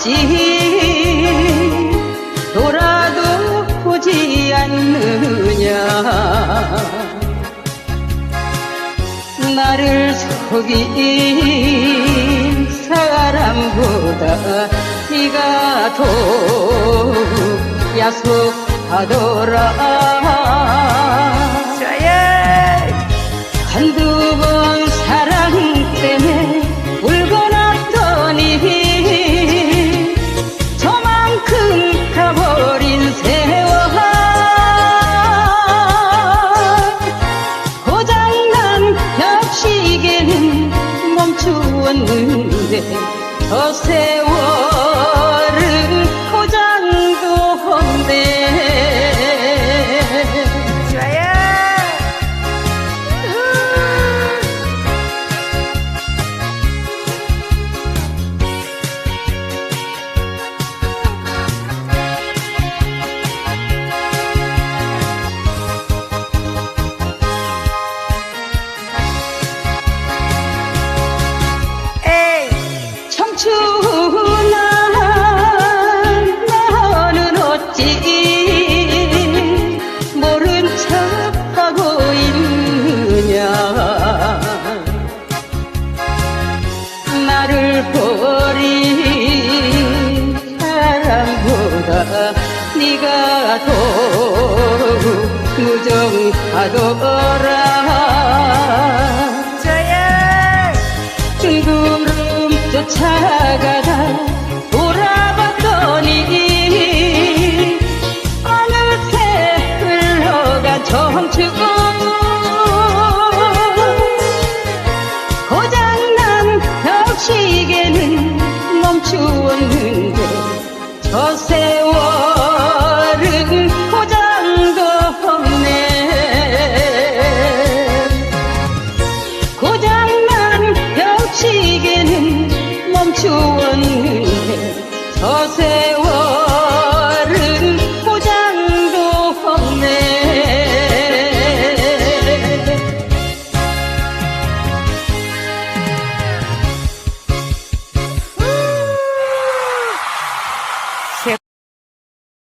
없지. 돌아도 보지 않느냐. 나를 속인 사람보다 네가 더 야속하더라 멈추었는데 저 세월 네가 더욱 무정하더라. 뜬구름 쫓아가다 좋은 은혜 저세워.